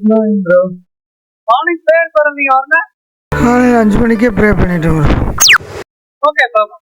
Good morning bro morning prayer வரல அஞ்சு மணிக்கே ப்ரே பண்ணிட்டு ப்ரோ ஓகே பாப்பா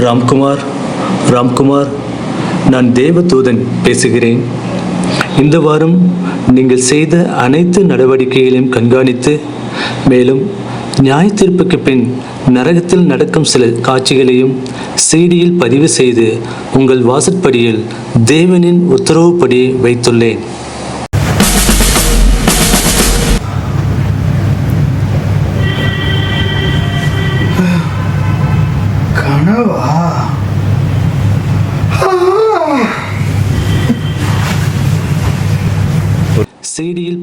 ராம்குமார் ராம்குமார் நான் தேவதூதன் பேசுகிறேன். இந்த வாரம் நீங்கள் செய்த அனைத்து நடவடிக்கைகளையும் கண்காணித்து மேலும் நியாய தீர்ப்புக்கு பின் நரகத்தில் நடக்கும் சில காட்சிகளையும் சிடியில் பதிவு செய்து உங்கள் வாசற்படியில் தேவனின் உத்தரவுப்படி வைத்துள்ளேன்.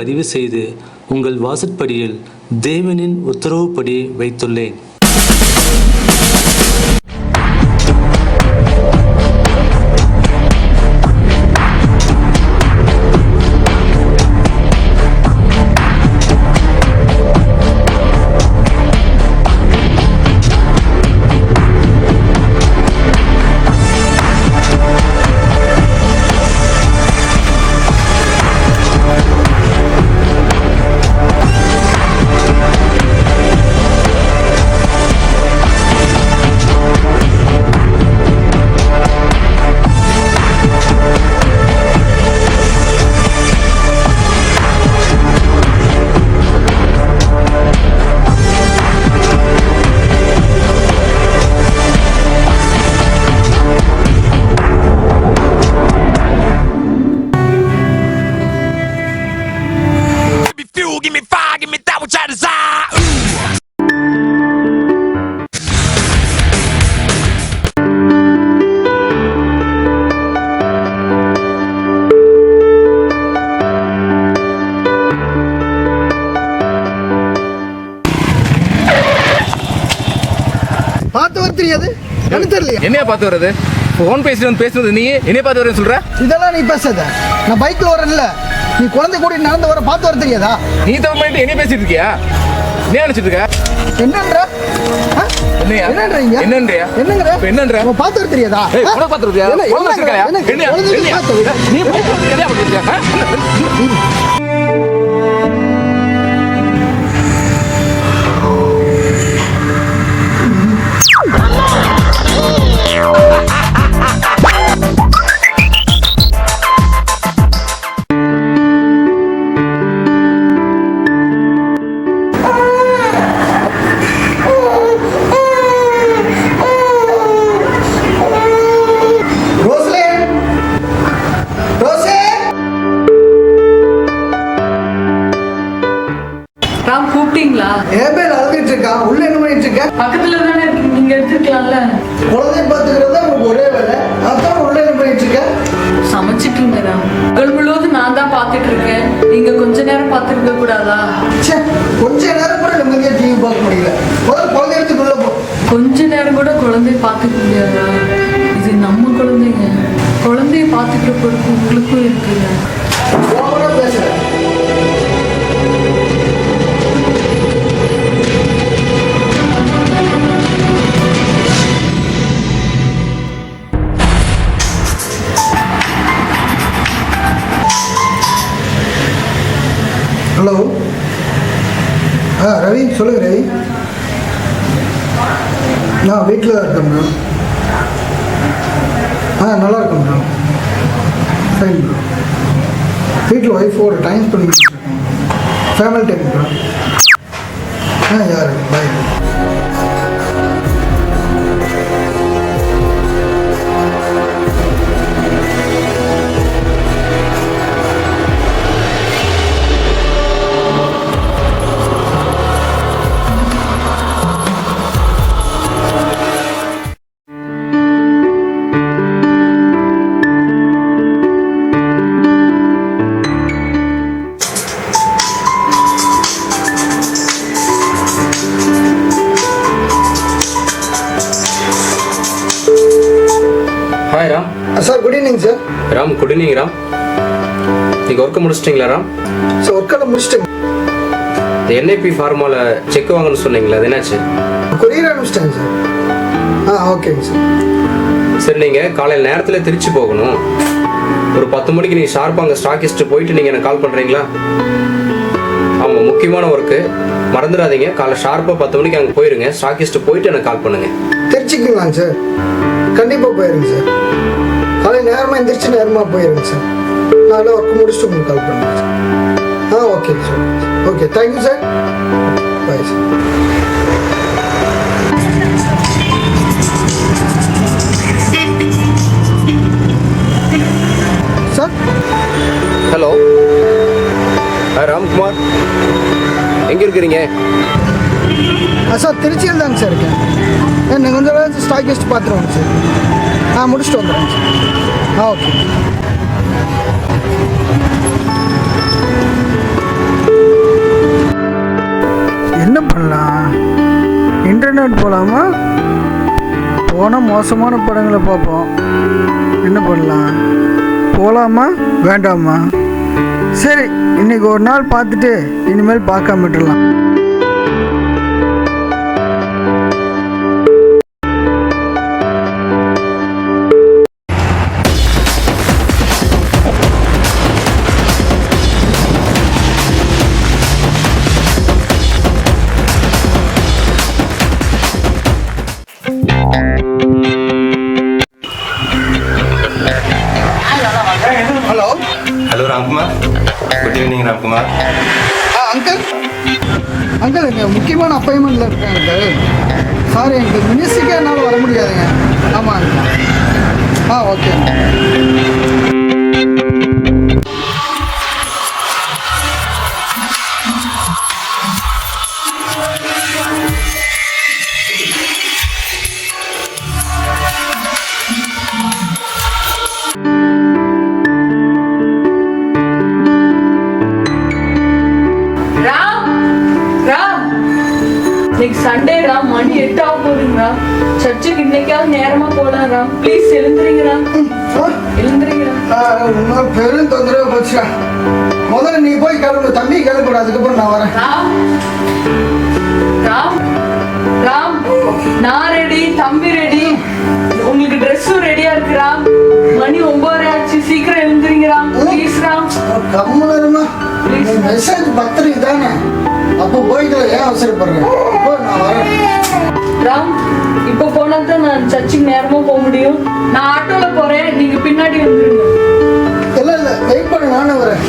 பதிவு செய்து உங்கள் வாசற்படியில் தேவனின் உத்தரவுப்படி வைத்துள்ளேன். தெரியாது? எனக்கு தெரியலையா. என்னைய பார்த்து வர்றது? ஃபோன் பேசிட்டு வந்து பேசுறது நீ என்னைய பார்த்து வரேன்னு சொல்ற? இதெல்லாம் நீ பேசாத. நான் பைக்கில் வரேன்ல நீ குழந்தை கூட்டிட்டு நடந்து வர பார்த்து வர தெரியாதா? நீ தப்பு பண்ணிட்டு என்னைய பேசிட்டு இருக்கியா? என்ன நினைச்சிட்டு இருக்க? என்னன்ற? என்னையா? என்னன்றீங்க என்னன்றியா? என்னங்கிற? என்னன்ற? உன் பார்த்து வர தெரியாதா? ஏய்? உனக்கு பார்த்து என்ன- வர. நீ ராம் கூப்பிட்டீங்களா ஏபேல் அழுதுட்டு இருக்கான் உள்ள என்ன பண்ணிட்டு இருக்க? பக்கத்துல தானே இருக்கீங்க நீங்க எடுத்துக்கலாம்ல குழந்தை பார்த்துக்கிறது தான் உனக்கு ஒரே வேலை. அதான் உள்ள என்ன பண்ணிட்டு இருக்க? சமைச்சிட்டு இருந்தேன் பகல் முழுவதும் நான் தான் பார்த்துட்டு இருக்கேன். நீங்க கொஞ்ச நேரம் பார்த்துருக்க கூடாதா? ச்சே கொஞ்ச நேரம் கூட நிம்மதியா டிவி பார்க்க முடியல. முதல்ல குழந்தை எடுத்துட்டு உள்ள போ. கொஞ்ச நேரம் கூட குழந்தைய பார்த்துக்க முடியாதா? இது நம்ம குழந்தைங்க. குழந்தைய பார்த்துக்கிற பொறுப்பு உங்களுக்கும் ஓவரா பேசுறேன். ஹலோ ஆ ரவி சொல்லுங்க ரவி. நான் வீட்டில் தான் இருக்கேன் மேடம் ஆ நல்லா இருக்கேன் மேடம் ஃபைன் ப்ரோ வீட்டில் ஒய்ஃபோட டைம் ஸ்பெண்ட் பண்ணிட்டு இருக்கேன். ஃபேமிலி டைம் ப்ரோ ஆ யார்? Bye sir good evening sir Ram good evening Ram. நீங்கள் ஒர்க்கை முடிச்சிட்டிங்களா ராம்? சார் ஒர்க்கெல்லாம் முடிச்சிட்டேங்க இந்த என்ஐபி ஃபார்மாவில் செக் வாங்கணும்னு சொன்னீங்களே அது என்னாச்சு? கொரியர் அனுப்பிச்சிட்டேங்க சார் ஆ ஓகேங்க சார் சரி நீங்கள் காலையில் நேரத்தில் திருச்சி போகணும். ஒரு பத்து மணிக்கு நீங்கள் ஷார்ப்பாக அங்கே ஸ்டாக்கிஸ்ட்டு போயிட்டு நீங்கள் எனக்கு கால் பண்ணுறீங்களா ஆமாம் முக்கியமான ஒர்க்கு மறந்துடாதீங்க. காலைல ஷார்ப்பாக பத்து மணிக்கு அங்கே போயிருங்க. ஸ்டாக்கிஸ்ட்டு போயிட்டு எனக்கு கால் பண்ணுங்கள் திருச்சிக்குங்களாங்க சார் கண்டிப்பாக போயிருங்க சார் காலை நேரமாக எந்திரிச்சு நேரமாக போயிருங்க சார். நான் ஒர்க் முடிச்சுட்டு உங்களுக்கு கால் பண்ணுறேன் ஆ okay sir okay thank you sir bye sir sir hello Ramkumar. எங்கே இருக்கிறீங்க? ஆ சார் திருச்சியில் தாங்க சார் இருக்கேன் நீங்கள் கொஞ்சம் ஸ்டாக் கெஸ்ட் பார்த்துருவாங்க சார் ஆ முடிச்சுட்டு வந்துடுறேன். ஆ ஓகே. என்ன பண்ணலாம்? இன்டர்நெட் போகலாமா போனால் மோசமான படங்களை பார்ப்போம். என்ன பண்ணலாம்? போகலாமா வேண்டாமா? சரி இன்னைக்கு ஒரு நாள் பார்த்துட்டு இனிமேல் பார்க்காம விட்டுறலாம் குமார் ஆ அங்கிள் அங்கிள் இங்கே முக்கியமான அப்பாயின்மெண்ட்டில் இருக்கேன் அங்கிள் சாரி எனக்கு மினிஸ்ட்ரிக்கே என்னால் வர முடியாதுங்க. ஆமாம் ஆ ஓகே ராம் சர்ச்சுக்கு இன்னைக்காவது நேரமா போலாம் ராம் ப்ளீஸ் எழுந்துறீங்க ராம் எழுந்துறீங்க ராம் பெரும் தொந்தரவு போச்சுடா முதல்ல நீ போய் கிளம்பு தம்பி கிளம்பிடு அதுக்கப்புறம் நான் வரேன் ராம் ராம் ராம் நான் ரெடி தம்பி ரெடி உங்களுக்கு ட்ரெஸ்ஸும் ரெடியா இருக்கு ராம் மணி ஒன்பதரை ஆச்சு சீக்கிரம் எழுந்துறீங்க ராம் ப்ளீஸ் ராம் கம்முனருமா மெசேஜ் பத்திரிக்கை தானே அப்போ போய்க்கலாம் ஏன் அவசரப்படுறேன் நான் சர்ச்சுக்கு நேரமா போக முடியும்? நான் ஆட்டோல போறேன். நீங்க பின்னாடி வந்துருங்க. இல்ல இல்ல வெயிட் பண்ண நானும் வரேன்.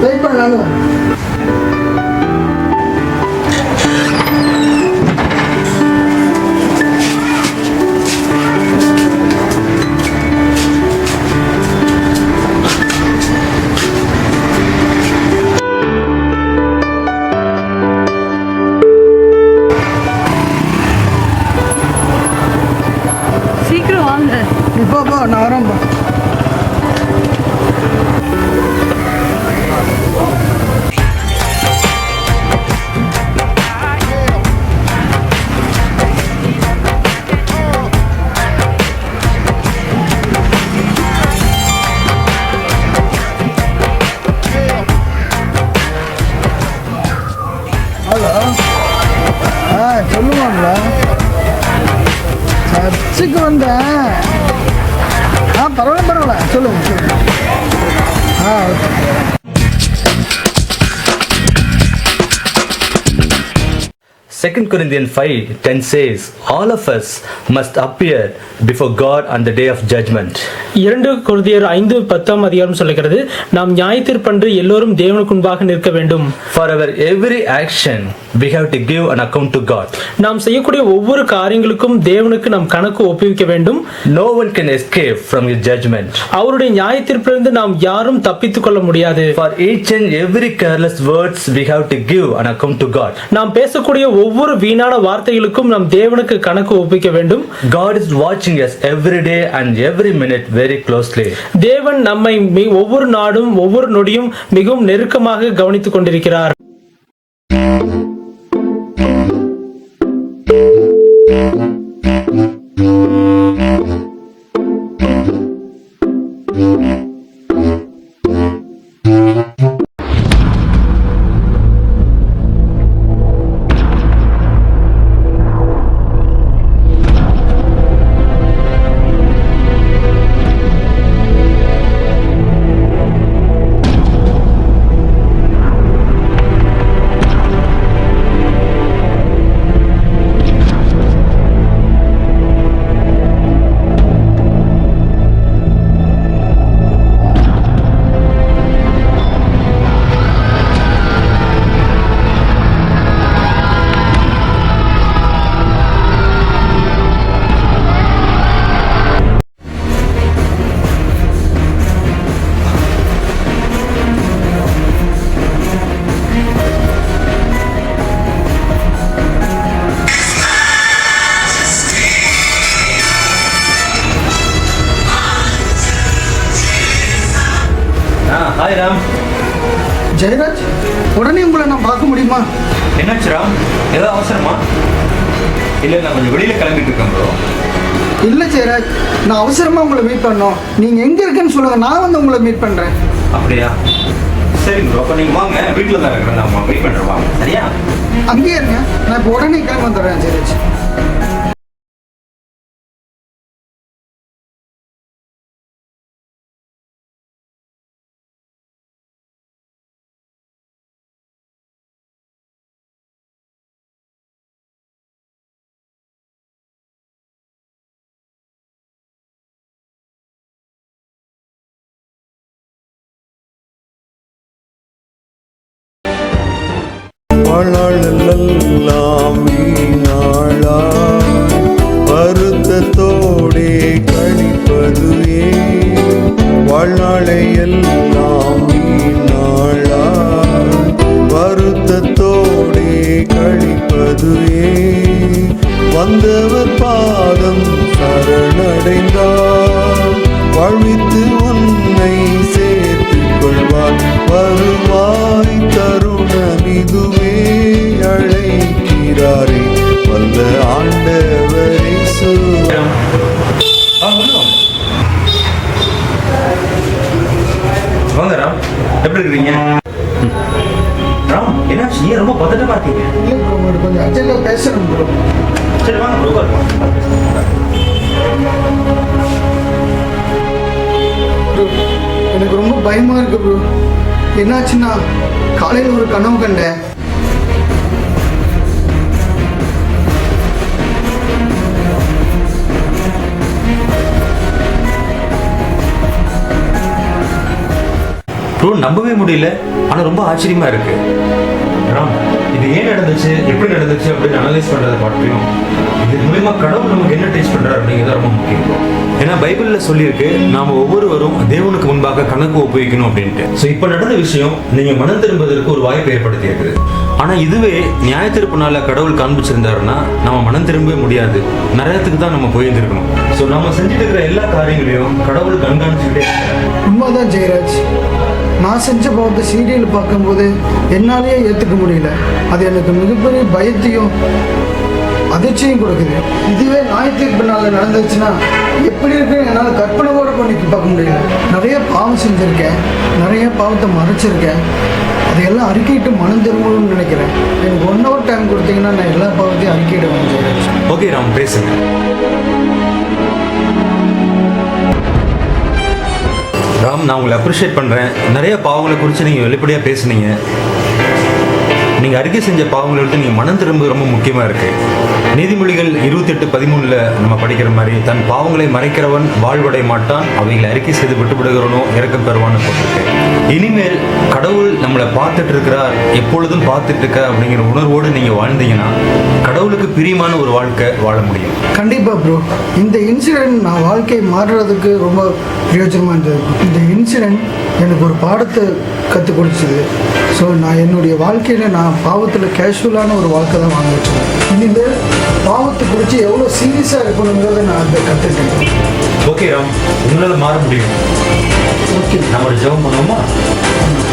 வெயிட் பண்ண நானும் வரேன். வந்தேன் ஆ பரவாயில்ல பரவாயில்ல சொல்லுங்க சொல்லுங்க ஆ okay Second Corinthians 5 10 says, All of us must appear before God on the day of judgment. இரண்டு கொரிந்தியர் ஐந்து பத்தாம் அதிகாரம் சொல்லுகிறது நாம் நியாயத்தீர்ப்பன்று எல்லோரும் தேவனுக்கு முன்பாக நிற்க வேண்டும் For our every action, we have to give an account to God. நாம் செய்யக்கூடிய ஒவ்வொரு காரியங்களுக்கும் தேவனுக்கு நாம் கணக்கு ஒப்புவிக்க வேண்டும் No one can escape from His judgment. அவருடைய நியாயத்தீர்ப்பிலிருந்து நாம் யாரும் தப்பித்துக் கொள்ள முடியாது For each and every careless words, we have to give an account to God. நாம் பேசக்கூடிய ஒவ்வொரு வீணான வார்த்தைகளுக்கும் நாம் தேவனுக்கு கணக்கு ஒப்புவிக்க வேண்டும் God is வாட்சிங் us every day and every minute very closely தேவன் நம்மை ஒவ்வொரு நாடும் ஒவ்வொரு நொடியும் மிகவும் நெருக்கமாக கவனித்துக் கொண்டிருக்கிறார். ஹாய் ராம் ஜெயராஜ் உடனே உங்களை நான் பார்க்க முடியுமா? என்னாச்சு ராம் ஏதாவது அவசரமா? இல்லை நான் கொஞ்சம் வெளியில் கிளம்பிட்டு இருக்கேன் ப்ரோ இல்லை ஜெயராஜ் நான் அவசரமாக உங்களை மீட் பண்ணோம். நீங்கள் எங்கே இருக்குன்னு சொல்லுங்கள் நான் வந்து உங்களை மீட் பண்ணுறேன் அப்படியா? சரி ப்ரோ அப்போ நீங்கள் வாங்க. வீட்டில் தான் இருக்கிறேன். நான் வெயிட் பண்ணுறேன் வாங்க. சரியா? அங்கேயே இருங்க. நான் இப்போ உடனே கிளம்பி வந்துடுறேன் ஜெயராஜ். வாழ்நாளெல்லாம் வீணாளா? வருத்தத்தோடே கழிப்பதுவே வாழ்நாளை எல்லாம் வீணாளா? வருத்தத்தோடே கழிப்பதுவே வந்தவர் பாதம் சரணடைந்தார். என்னாச்சு ஏன் ரொம்ப பதட்டமா இருக்கீங்க. இல்லை ப்ரோ ஒரு கொஞ்சம் அர்ஜென்ட்டாக பேசுகிறேன் ப்ரோ சரி வாங்க ப்ரோ ப்ரோ எனக்கு ரொம்ப பயமாக இருக்கு ப்ரோ என்னாச்சுன்னா காலையில் ஒரு கனவு கண்டேன். ப்ரோ நம்பவே முடியல. ஆனா ரொம்ப ஆச்சரியமா இருக்கு. ராம் இது ஏன் நடந்துச்சு? எப்படி நடந்துச்சு அப்படின்னு அனலைஸ் பண்ணுறதை பற்றியும் இது மூலிமா கடவுள் நமக்கு என்ன டீச் பண்ணுறாரு அப்படிங்கிறது ரொம்ப முக்கியம். ஏன்னா பைபிளில் சொல்லியிருக்கு நாம் ஒவ்வொருவரும் தேவனுக்கு முன்பாக கணக்கு ஒப்புவிக்கணும் அப்படின்ட்டு. ஸோ இப்போ நடந்த விஷயம் நீங்கள் மனம் திரும்புவதற்கு ஒரு வாய்ப்பு ஏற்படுத்தி இருக்குது ஆனா இதுவே நியாய திருப்பு நாளில் கடவுள் காண்பிச்சிருந்தாருன்னா நம்ம மனம் திரும்பவே முடியாது. நிறையத்துக்கு தான் நம்ம போயிருந்துருக்கணும். ஸோ நம்ம செஞ்சுட்டு இருக்கிற எல்லா காரியங்களையும் கடவுள் கண்காணிச்சுக்கிட்டே உண்மைதான் ஜெயராஜ். நான் செஞ்ச பாவத்தை சீரியல் பார்க்கும்போது என்னாலேயே ஏற்றுக்க முடியல. அது எனக்கு மிகப்பெரிய பயத்தையும் அதிர்ச்சியும் கொடுக்குது. இதுவே ஞாயிற்றுக்கு நாளில் நடந்துச்சுன்னா எப்படி இருக்குன்னு என்னால் கற்பனை கூட பண்ணி பார்க்க முடியல. நிறைய பாவம் செஞ்சுருக்கேன். நிறைய பாவத்தை மறைச்சிருக்கேன். அதையெல்லாம் அறிக்கையிட்டு மனம் திரும்பணும்னு நினைக்கிறேன். எனக்கு ஒன் ஹவர் டைம் கொடுத்தீங்கன்னா நான் எல்லா பாவத்தையும் அறிக்கையிடுவேன் ஜெயராஜ் ஓகே ராம் பேசுங்க. ராம் நான் உங்களை அப்ரிஷியேட் பண்ணுறேன் நிறைய பாவங்களை குறித்து நீங்கள் வெளிப்படையாக பேசுனீங்க. நீங்கள் அறிக்கை செஞ்ச பாவங்களை விட்டு நீங்கள் மனம் திரும்ப ரொம்ப முக்கியமாக இருக்குது நீதிமொழிகள் இருபத்தெட்டு பதிமூணில் நம்ம படிக்கிற மாதிரி தன் பாவங்களை மறைக்கிறவன் வாழ்வடை மாட்டான் அவைகளை அறிக்கை செய்து விட்டுவிடுகிறவனோ இறக்கம் பெறுவான்னு போட்டிருக்கு. இனிமேல் கடவுள் நம்மளை பார்த்துட்டு இருக்கிறார் எப்பொழுதும் பார்த்துட்டு இருக்க அப்படிங்கிற உணர்வோடு நீங்கள் வாழ்ந்தீங்கன்னா கடவுளுக்கு பிரியமான ஒரு வாழ்க்கை வாழ முடியும். கண்டிப்பாக ப்ரோ இந்த இன்சிடென்ட் நான் வாழ்க்கை மாறுறதுக்கு ரொம்ப பிரயோஜனமாக இருந்தது. இந்த இன்சிடென்ட் எனக்கு ஒரு பாடத்தை கற்றுக் கொடுத்தது. ஸோ நான் என்னுடைய வாழ்க்கையில் நான் பாவத்தில் கேஷுவலான ஒரு வாழ்க்கை தான் வாங்க வச்சேன் இனிமேல் பாவத்தை குறித்து எவ்வளோ சீரியஸாக இருக்கணுங்கிறத நான் அதை கற்றுட்டேன் ஓகே ராம். உங்களால் மாற முடியும். ஓகே நம்ம ஒரு ஜெபம் பண்ணுவோமா?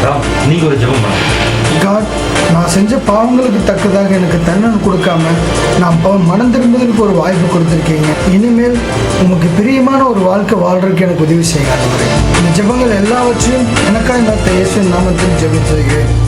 ராம் நீங்கள் ஒரு ஜெபம் பண்ணுங்க. காட் நான் செஞ்ச பாவங்களுக்கு தக்கதாக எனக்கு தண்டனை கொடுக்காம நான் ப- மனம் திரும்புவதற்கு ஒரு வாய்ப்பு கொடுத்துருக்கீங்க. இனிமேல் உமக்கு பிரியமான ஒரு வாழ்க்கை வாழ்றதுக்கு எனக்கு உதவி செய்யுங்க ஆண்டவரே. இந்த ஜெபங்கள் எல்லாவற்றையும் எனக்காக நான் இயேசு நாமத்தில் ஜெபித்து